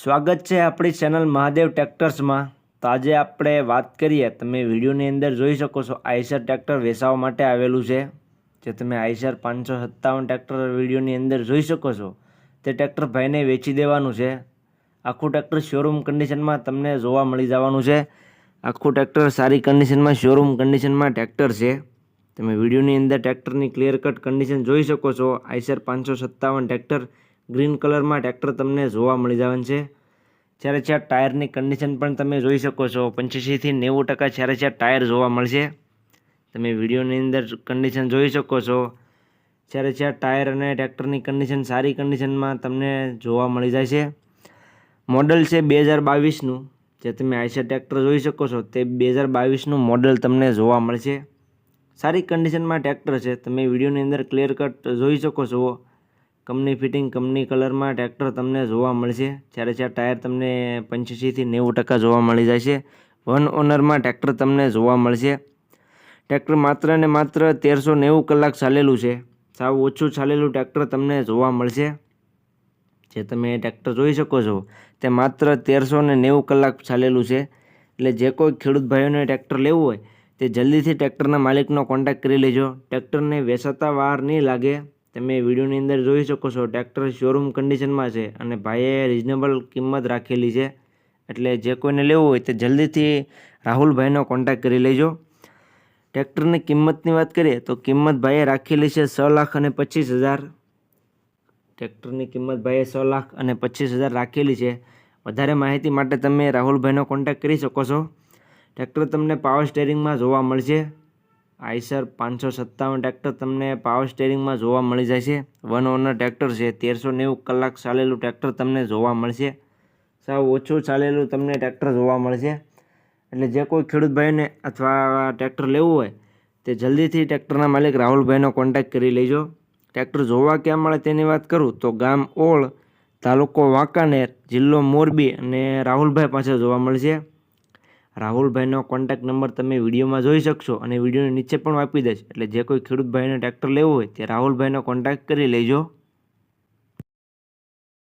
સ્વાગત છે આપણી ચેનલ મહાદેવ ટ્રેક્ટર્સમાં. તો આજે આપણે વાત કરીએ, તમે વિડીયોની અંદર જોઈ શકો છો, આઈસર ટ્રેક્ટર વેચાવા માટે આવેલું છે. જે તમે આઈસર પાંચસો સત્તાવન ટ્રેક્ટર વિડીયોની અંદર જોઈ શકો છો. તે ટ્રેક્ટર ભાઈને વેચી દેવાનું છે. આખું ટ્રેક્ટર શોરૂમ કન્ડિશનમાં તમને જોવા મળી જવાનું છે. આખું ટ્રેક્ટર સારી કન્ડિશનમાં શોરૂમ કન્ડિશનમાં ટ્રેક્ટર છે. તમે વિડીયોની અંદર ટ્રેક્ટરની ક્લિયર કટ કન્ડિશન જોઈ શકો છો. આઈસર પાંચસો સત્તાવન ટ્રેક્ટર ગ્રીન કલરમાં ટ્રેક્ટર તમને જોવા મળી જવાનું છે. જ્યારે ચાર ટાયરની કન્ડિશન પણ તમે જોઈ શકો છો. પંચ્યાસીથી નેવું ટકા જ્યારે ચાર ટાયર જોવા મળશે. તમે વિડીયોની અંદર કન્ડિશન જોઈ શકો છો. જ્યારે ચાર ટાયર અને ટ્રેક્ટરની કન્ડિશન સારી કન્ડિશનમાં તમને જોવા મળી જાય છે. મોડલ છે બે હજાર બાવીસનું જે તમે આઈસર ટ્રેક્ટર જોઈ શકો છો, તે બે હજાર બાવીસનું મોડલ તમને જોવા મળશે. સારી કન્ડિશનમાં ટ્રેક્ટર છે. તમે વિડીયોની અંદર ક્લિયર કટ જોઈ શકો છો. કંપની ફિટિંગ, કંપની કલરમાં ટ્રેક્ટર તમને જોવા મળશે. જ્યારે ચાર ટાયર તમને પંચ્યાસીથી નેવું ટકા જોવા મળી છે, વન ઓનરમાં ટ્રેક્ટર તમને જોવા મળશે. ટ્રેક્ટર માત્ર ને માત્ર તેરસો નેવું કલાક ચાલેલું છે. સાવ ઓછું ચાલેલું ટ્રેક્ટર તમને જોવા મળશે. જે તમે ટ્રેક્ટર જોઈ શકો છો, તે માત્ર તેરસો ને નેવું કલાક ચાલેલું છે. એટલે જે કોઈ ખેડૂત ભાઈઓને ટ્રેક્ટર લેવું હોય, તે જલ્દીથી ટ્રેક્ટરના માલિકનો કોન્ટેક્ટ કરી લેજો. ટ્રેક્ટરને વેચાતા વાર નહીં લાગે. તમે વિડીયોની અંદર જોઈ શકો છો ટ્રેક્ટર શોરૂમ કન્ડિશનમાં છે અને ભાઈએ રિઝનેબલ કિંમત રાખેલી છે. એટલે જે કોઈને લેવું હોય તે જલ્દીથી રાહુલભાઈનો કોન્ટેક્ટ કરી લેજો. ટ્રેક્ટરની કિંમતની વાત કરીએ તો કિંમત ભાઈએ રાખેલી છે છ લાખ અને પચીસ હજાર. ટ્રેક્ટરની કિંમત ભાઈએ છ લાખ અને પચીસ હજાર રાખેલી છે. વધારે માહિતી માટે તમે રાહુલભાઈનો કોન્ટેક્ટ કરી શકો છો. ટ્રેક્ટર તમને પાવર સ્ટેરિંગમાં જોવા મળશે. આઈસર પાંચસો સત્તાવન ટ્રેક્ટર તમને પાવર સ્ટેરિંગમાં જોવા મળી જાય છે વન ઓનર ટ્રેક્ટર છે, તેરસો નેવું કલાક ચાલેલું ટ્રેક્ટર તમને જોવા મળશે. સાવ ઓછું ચાલેલું તમને ટ્રેક્ટર જોવા મળશે. એટલે જે કોઈ ખેડૂત ભાઈને અથવા ટ્રેક્ટર લેવું હોય, તે જલ્દીથી ટ્રેક્ટરના માલિક રાહુલભાઈનો કોન્ટેક્ટ કરી લેજો. ટ્રેક્ટર જોવા ક્યાં મળે તેની વાત કરું તો ગામ ઓળ, તાલુકો વાંકાનેર, જિલ્લો મોરબી અને રાહુલભાઈ પાસે જોવા મળશે. રાહુલભાઈનો કોન્ટેક્ટ નંબર તમે વિડીયોમાં જોઈ શકશો અને વિડીયોની નીચે પણ આપી દઈશ. એટલે જે કોઈ ખેડૂત ભાઈને ટ્રેક્ટર લેવું હોય તે રાહુલભાઈનો કોન્ટેક્ટ કરી લેજો.